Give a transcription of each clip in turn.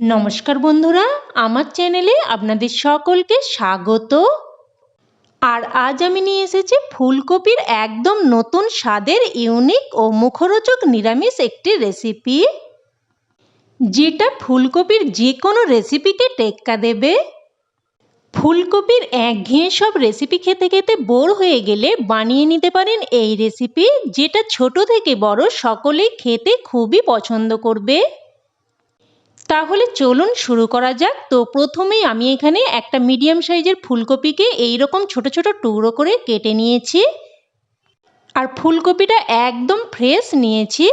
নমস্কার বন্ধুরা, আমার চ্যানেলে আপনাদের সকলকে স্বাগত। আর আজ আমি নিয়ে এসেছি ফুলকপির একদম নতুন স্বাদের ইউনিক ও মুখরোচক নিরামিষ একটি রেসিপি। যেটা ফুলকপির যে কোনো রেসিপিকে টেক্কা দেবে। ফুলকপির একঘেয়ে সব রেসিপি খেতে খেতে বোর হয়ে গেলে বানিয়ে নিতে পারেন এই রেসিপি, যেটা ছোট থেকে বড় সকলেই খেতে খুবই পছন্দ করবে। তাহলে চলুন শুরু করা যাক। তো প্রথমেই আমি এখানে একটা মিডিয়াম সাইজের ফুলকপিকে এই রকম ছোট ছোট টুকরো করে কেটে নিয়েছি। আর ফুলকপিটা একদম ফ্রেশ নিয়েছি।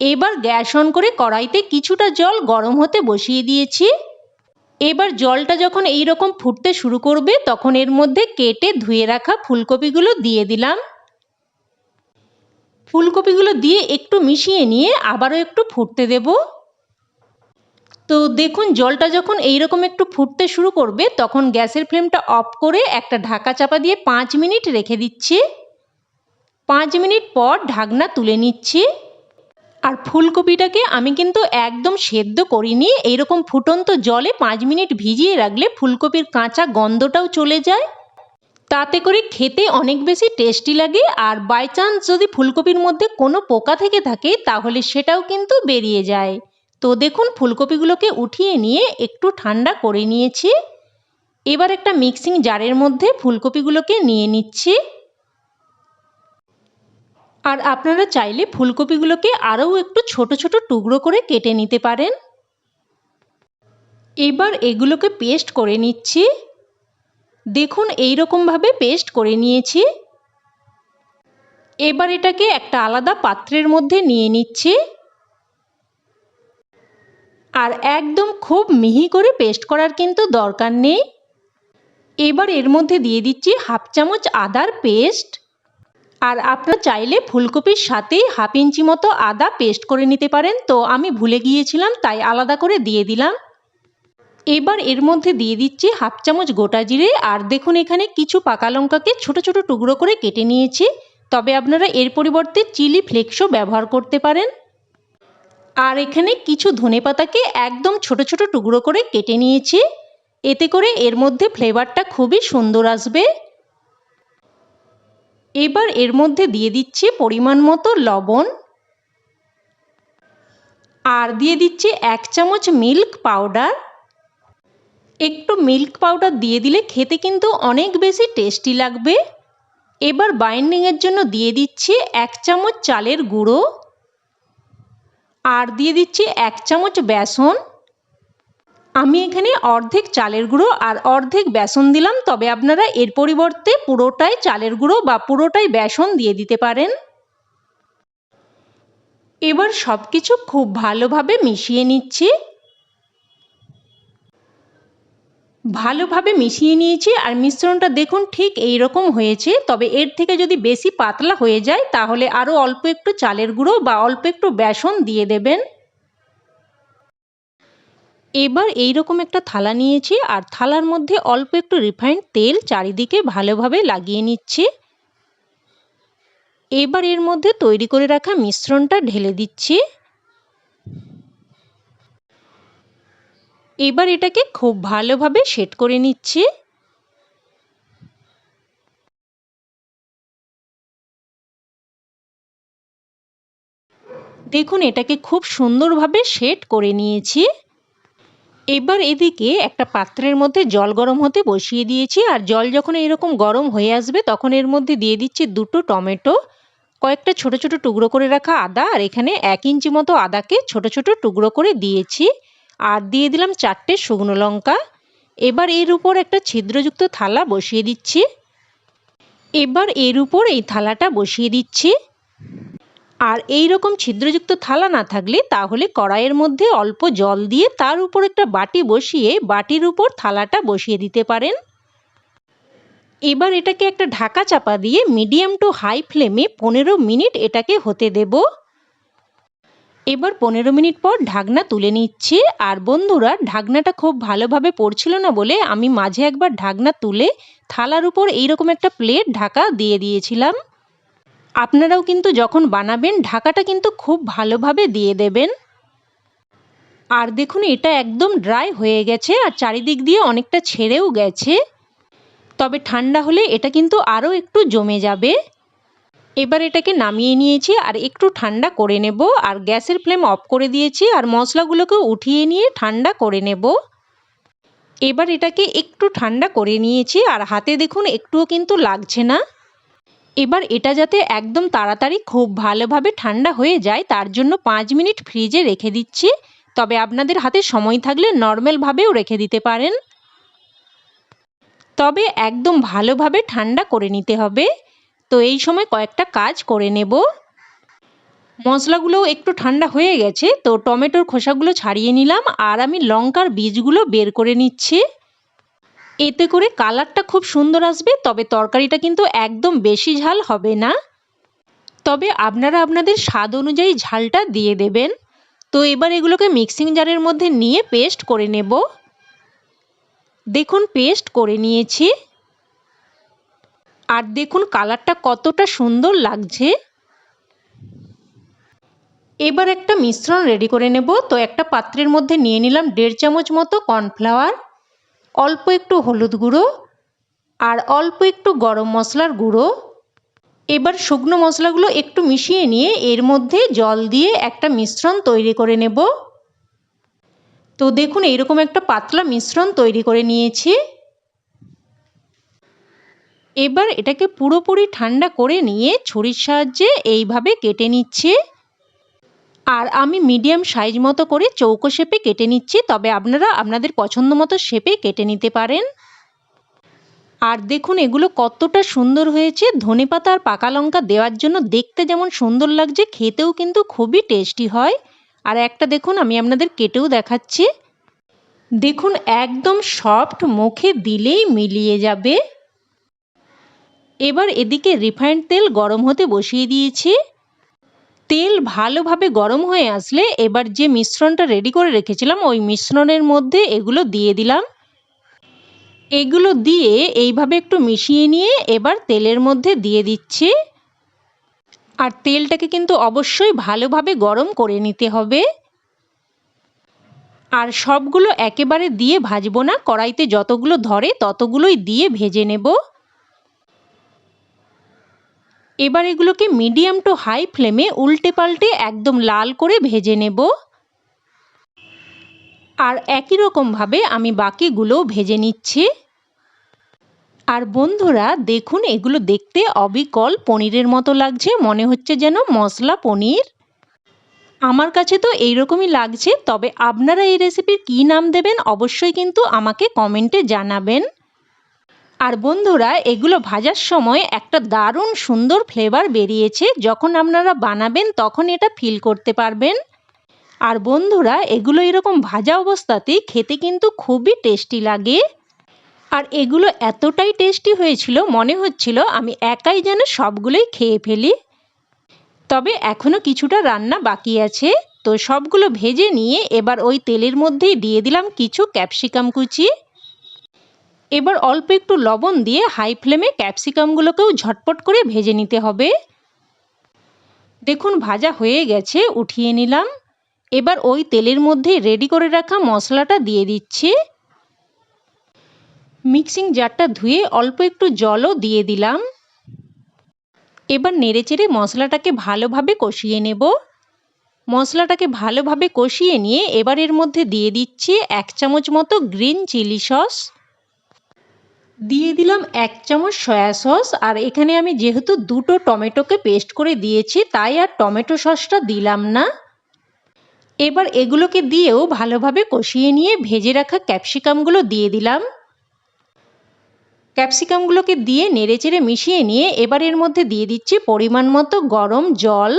এবার গ্যাস অন করে কড়াইতে কিছুটা জল গরম হতে বসিয়ে দিয়েছি। এবার জলটা যখন এই রকম ফুটতে শুরু করবে, তখন এর মধ্যে কেটে ধুয়ে রাখা ফুলকপিগুলো দিয়ে দিলাম। ফুলকপিগুলো দিয়ে একটু মিশিয়ে নিয়ে আবারও একটু ফুটতে দেবো। তো দেখুন, জলটা যখন এইরকম একটু ফুটতে শুরু করবে, তখন গ্যাসের ফ্লেমটা অফ করে একটা ঢাকা চাপা দিয়ে পাঁচ মিনিট রেখে দিচ্ছি। পাঁচ মিনিট পর ঢাকনা তুলে নিচ্ছি। আর ফুলকপিটাকে আমি কিন্তু একদম সেদ্ধ করিনি। এইরকম ফুটন্ত জলে পাঁচ মিনিট ভিজিয়ে রাখলে ফুলকপির কাঁচা গন্ধটাও চলে যায়। তাতে করে খেতে অনেক বেশি টেস্টি লাগে। আর বাই চান্স যদি ফুলকপির মধ্যে কোনো পোকা থেকে থাকে, তাহলে সেটাও কিন্তু বেরিয়ে যায়। তো দেখুন, ফুলকপিগুলোকে উঠিয়ে নিয়ে একটু ঠান্ডা করে নিয়েছি। এবার একটা মিক্সিং জারের মধ্যে ফুলকপিগুলোকে নিয়ে নিচ্ছি। আর আপনারা চাইলে ফুলকপিগুলোকে আরও একটু ছোট ছোট টুকরো করে কেটে নিতে পারেন। এবার এগুলোকে পেস্ট করে নিচ্ছি। দেখুন এই রকমভাবে পেস্ট করে নিয়েছি। এবার এটাকে একটা আলাদা পাত্রের মধ্যে নিয়ে নিচ্ছি। আর একদম খুব মিহি করে পেস্ট করার কিন্তু দরকার নেই। এবার এর মধ্যে দিয়ে দিচ্ছি হাফ চামচ আদার পেস্ট আর আপনারা চাইলে ফুলকপির সাথেই হাফ ইঞ্চি মতো আদা পেস্ট করে নিতে পারেন। তো আমি ভুলে গিয়েছিলাম, তাই আলাদা করে দিয়ে দিলাম। এবার এর মধ্যে দিয়ে দিচ্ছি হাফ চামচ গোটা জিরে। আর দেখুন এখানে কিছু পাকা লঙ্কাকে ছোট ছোট টুকরো করে কেটে নিয়েছি। তবে আপনারা এর পরিবর্তে চিলি ফ্লেক্সও ব্যবহার করতে পারেন। আর এখানে কিছু ধনে পাতাকে একদম ছোট ছোট টুকরো করে কেটে নিয়েছি। এতে করে এর মধ্যে ফ্লেভারটা খুবই সুন্দর আসবে। এবার এর মধ্যে দিয়ে দিচ্ছি পরিমাণ মতো লবণ। আর দিয়ে দিচ্ছি এক চামচ মিল্ক পাউডার। একটু মিল্ক পাউডার দিয়ে দিলে খেতে কিন্তু অনেক বেশি টেস্টি লাগবে। এবার বাইন্ডিংয়ের জন্য দিয়ে দিচ্ছি এক চামচ চালের গুঁড়ো। আর দিয়ে দিচ্ছি এক চামচ বেসন। আমি এখানে অর্ধেক চালের গুঁড়ো আর অর্ধেক বেসন দিলাম, তবে আপনারা এর পরিবর্তে পুরোটাই চালের গুঁড়ো বা পুরোটাই বেসন দিয়ে দিতে পারেন। এবার সব কিছু খুব ভালোভাবে মিশিয়ে নিচ্ছি। ভালোভাবে মিশিয়ে নিয়েছি আর মিশ্রণটা দেখুন ঠিক এই রকম হয়েছে। তবে এর থেকে যদি বেশি পাতলা হয়ে যায়, তাহলে আরও অল্প একটু চালের গুঁড়ো বা অল্প একটু বেসন দিয়ে দেবেন। এবার এই রকম একটা থালা নিয়েছি আর থালার মধ্যে অল্প একটু রিফাইন্ড তেল চারিদিকে ভালোভাবে লাগিয়ে নিচ্ছি। এবার এর মধ্যে তৈরি করে রাখা মিশ্রণটা ঢেলে দিচ্ছি। এবার এটাকে খুব ভালোভাবে সেট করে নিচ্ছি। দেখুন, এটাকে খুব সুন্দরভাবে সেট করে নিয়েছি। এবার এদিকে একটা পাত্রের মধ্যে জল গরম হতে বসিয়ে দিয়েছি, আর জল যখন এরকম গরম হয়ে আসবে, তখন এর মধ্যে দিয়ে দিচ্ছি দুটো টমেটো, কয়েকটা ছোট ছোট টুকরো করে রাখা আদা, আর এখানে এক ইঞ্চি মতো আদাকে ছোট ছোট টুকরো করে দিয়েছি। আর দিয়ে দিলাম চারটে শুকনো লঙ্কা। এবার এর উপর একটা ছিদ্রযুক্ত থালা বসিয়ে দিচ্ছি। এবার এর উপর এই থালাটা বসিয়ে দিচ্ছি। আর এই রকম ছিদ্রযুক্ত থালা না থাকলে তাহলে কড়াইয়ের মধ্যে অল্প জল দিয়ে তার উপর একটা বাটি বসিয়ে বাটির উপর থালাটা বসিয়ে দিতে পারেন। এবার এটাকে একটা ঢাকা চাপা দিয়ে মিডিয়াম টু হাই ফ্লেমে পনেরো মিনিট এটাকে হতে দেবো। এবার পনেরো মিনিট পর ঢাকনা তুলে নিচ্ছি। আর বন্ধুরা, ঢাকনাটা খুব ভালোভাবে পড়ছিল না বলে আমি মাঝে একবার ঢাকনা তুলে থালার উপর এইরকম একটা প্লেট ঢাকা দিয়ে দিয়েছিলাম। আপনারাও কিন্তু যখন বানাবেন, ঢাকাটা কিন্তু খুব ভালোভাবে দিয়ে দেবেন। আর দেখুন, এটা একদম ড্রাই হয়ে গেছে আর চারিদিক দিয়ে অনেকটা ছেড়েও গেছে। তবে ঠান্ডা হলে এটা কিন্তু আরও একটু জমে যাবে। এবার এটাকে নামিয়ে নিয়েছি আর একটু ঠান্ডা করে নেব আর গ্যাসের ফ্লেম অফ করে দিয়েছি আর মশলাগুলোকে উঠিয়ে নিয়ে ঠান্ডা করে নেব। এবার এটাকে একটু ঠান্ডা করে নিয়েছি আর হাতে দেখুন একটুও কিন্তু লাগছে না। এবার এটা যাতে একদম তাড়াতাড়ি খুব ভালোভাবে ঠান্ডা হয়ে যায় তার জন্য পাঁচ মিনিট ফ্রিজে রেখে দিচ্ছি। তবে আপনাদের হাতে সময় থাকলে নর্মালভাবেও রেখে দিতে পারেন। তবে একদম ভালোভাবে ঠান্ডা করে নিতে হবে। তো এই সময় কয়েকটা কাজ করে নেব। মশলাগুলোও একটু ঠান্ডা হয়ে গেছে, তো টমেটোর খোসাগুলো ছাড়িয়ে নিলাম আর আমি লঙ্কার বীজগুলো বের করে নিচ্ছি। এতে করে কালারটা খুব সুন্দর আসবে, তবে তরকারিটা কিন্তু একদম বেশি ঝাল হবে না। তবে আপনারা আপনাদের স্বাদ অনুযায়ী ঝালটা দিয়ে দেবেন। তো এবার এগুলোকে মিক্সিং জারের মধ্যে নিয়ে পেস্ট করে নেব। দেখুন, পেস্ট করে নিয়েছি। আর দেখুন কালারটা কতটা সুন্দর লাগছে। এবার একটা মিশ্রণ রেডি করে নেব। তো একটা পাত্রের মধ্যে নিয়ে নিলাম দেড় চামচ মতো কর্নফ্লাওয়ার অল্প একটু হলুদ গুঁড়ো আর অল্প একটু গরম মশলার গুঁড়ো। এবার শুকনো মশলাগুলো একটু মিশিয়ে নিয়ে এর মধ্যে জল দিয়ে একটা মিশ্রণ তৈরি করে নেব। তো দেখুন এইরকম একটা পাতলা মিশ্রণ তৈরি করে নিয়েছি। এবার এটাকে পুরোপুরি ঠান্ডা করে নিয়ে ছুরির সাহায্যে এইভাবে কেটে নিচ্ছে। আর আমি মিডিয়াম সাইজ মতো করে চৌকো শেপে কেটে নিচ্ছি, তবে আপনারা আপনাদের পছন্দ মতো শেপে কেটে নিতে পারেন। আর দেখুন, এগুলো কতটা সুন্দর হয়েছে। ধনে পাতা আর পাকা লঙ্কা দেওয়ার জন্য দেখতে যেমন সুন্দর লাগছে, খেতেও কিন্তু খুবই টেস্টি হয়। আর একটা দেখুন, আমি আপনাদের কেটেও দেখাচ্ছি। দেখুন, একদম সফট মুখে দিলেই মিলিয়ে যাবে। এবার এদিকে রিফাইন্ড তেল গরম হতে বসিয়ে দিয়েছি। তেল ভালোভাবে গরম হয়ে আসলে এবার যে মিশ্রণটা রেডি করে রেখেছিলাম, ওই মিশ্রণের মধ্যে এগুলো দিয়ে দিলাম। এগুলো দিয়ে এইভাবে একটু মিশিয়ে নিয়ে এবার তেলের মধ্যে দিয়ে দিচ্ছি। আর তেলটাকে কিন্তু অবশ্যই ভালোভাবে গরম করে নিতে হবে। আর সবগুলো একেবারে দিয়ে ভাজবো না, কড়াইতে যতগুলো ধরে ততগুলোই দিয়ে ভেজে নেব। এবার এগুলোকে মিডিয়াম টু হাই ফ্লেমে উল্টে পাল্টে একদম লাল করে ভেজে নেব। আর একই রকমভাবে আমি বাকিগুলোও ভেজে নিচ্ছি। আর বন্ধুরা, দেখুন, এগুলো দেখতে অবিকল পনিরের মতো লাগছে, মনে হচ্ছে যেন মশলা পনির। আমার কাছে তো এইরকমই লাগছে, তবে আপনারা এই রেসিপির কী নাম দেবেন অবশ্যই কিন্তু আমাকে কমেন্টে জানাবেন। আর বন্ধুরা, এগুলো ভাজার সময় একটা দারুণ সুন্দর ফ্লেভার বেরিয়েছে। যখন আপনারা বানাবেন, তখন এটা ফিল করতে পারবেন। আর বন্ধুরা, এগুলো এরকম ভাজা অবস্থাতেই খেতে কিন্তু খুবই টেস্টি লাগে। আর এগুলো এতটাই টেস্টি হয়েছিল, মনে হচ্ছিল আমি একাই যেন সবগুলোই খেয়ে ফেলি। তবে এখনও কিছুটা রান্না বাকি আছে। তো সবগুলো ভেজে নিয়ে এবার ওই তেলের মধ্যেই দিয়ে দিলাম কিছু ক্যাপসিকাম কুচি। এবার অল্প একটু লবণ দিয়ে হাই ফ্লেমে ক্যাপসিকামগুলোকেও ঝটপট করে ভেজে নিতে হবে। দেখুন, ভাজা হয়ে গেছে, উঠিয়ে নিলাম। এবার ওই তেলের মধ্যে রেডি করে রাখা মশলাটা দিয়ে দিচ্ছি। মিক্সিং জারটা ধুয়ে অল্প একটু জলও দিয়ে দিলাম। এবার নেড়েচেড়ে মশলাটাকে ভালোভাবে কষিয়ে নেব। মশলাটাকে ভালোভাবে কষিয়ে নিয়ে এবার এর মধ্যে দিয়ে দিচ্ছি এক চামচ মতো গ্রিন চিলি সস দিয়ে দিলাম এক চামচ সয়া সস। আর এখানে আমি যেহেতু দুটো টমেটোকে পেস্ট করে দিয়েছি, তাই আর টমেটো সসটা দিলাম না। এবার এগুলোকে দিয়েও ভালোভাবে কষিয়ে নিয়ে ভেজে রাখা ক্যাপসিকামগুলো দিয়ে দিলাম। ক্যাপসিকামগুলোকে দিয়ে নেড়েচেড়ে মিশিয়ে নিয়ে এবার এর মধ্যে দিয়ে দিচ্ছি পরিমাণ মতো গরম জল।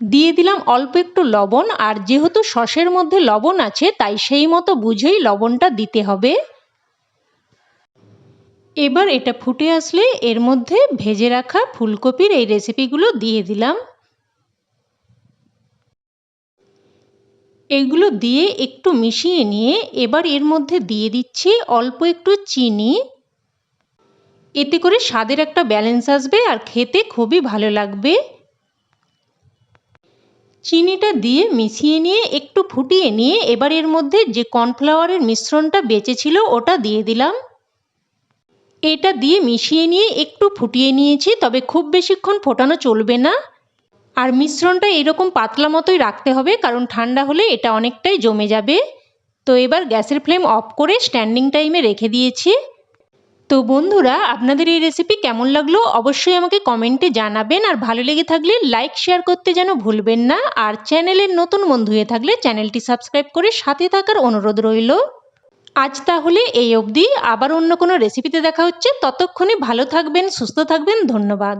দিয়ে দিলাম অল্প একটু লবণ, আর যেহেতু সসের মধ্যে লবণ আছে, তাই সেই মতো বুঝেই লবণটা দিতে হবে। এবার এটা ফুটে আসলে এর মধ্যে ভেজে রাখা ফুলকপির এই রেসিপিগুলো দিয়ে দিলাম। এগুলো দিয়ে একটু মিশিয়ে নিয়ে এবার এর মধ্যে দিয়ে দিচ্ছি অল্প একটু চিনি। এতে করে স্বাদের একটা ব্যালেন্স আসবে আর খেতে খুবই ভালো লাগবে। চিনিটা দিয়ে মিশিয়ে নিয়ে একটু ফুটিয়ে নিয়ে এবার এর মধ্যে যে কর্নফ্লাওয়ারের মিশ্রণটা বেঁচে ছিল ওটা দিয়ে দিলাম। এটা দিয়ে মিশিয়ে নিয়ে একটু ফুটিয়ে নিয়েছি, তবে খুব বেশিক্ষণ ফোটানো চলবে না। আর মিশ্রণটা এরকম পাতলা মতোই রাখতে হবে, কারণ ঠান্ডা হলে এটা অনেকটাই জমে যাবে। তো এবার গ্যাসের ফ্লেম অফ করে স্ট্যান্ডিং টাইমে রেখে দিয়েছি। তো বন্ধুরা, আপনাদের এই রেসিপি কেমন লাগল অবশ্যই আমাকে কমেন্টে জানাবেন, আর ভালো লেগে থাকলে লাইক, শেয়ার করতে যেন ভুলবেন না। আর চ্যানেলের নতুন বন্ধু হয়ে থাকলে চ্যানেলটি সাবস্ক্রাইব করে সাথে থাকার অনুরোধ রইল। আজ তাহলে এই অবধি। আবার অন্য কোনো রেসিপিতে দেখা হচ্ছে। ততক্ষণে ভালো থাকবেন, সুস্থ থাকবেন। ধন্যবাদ।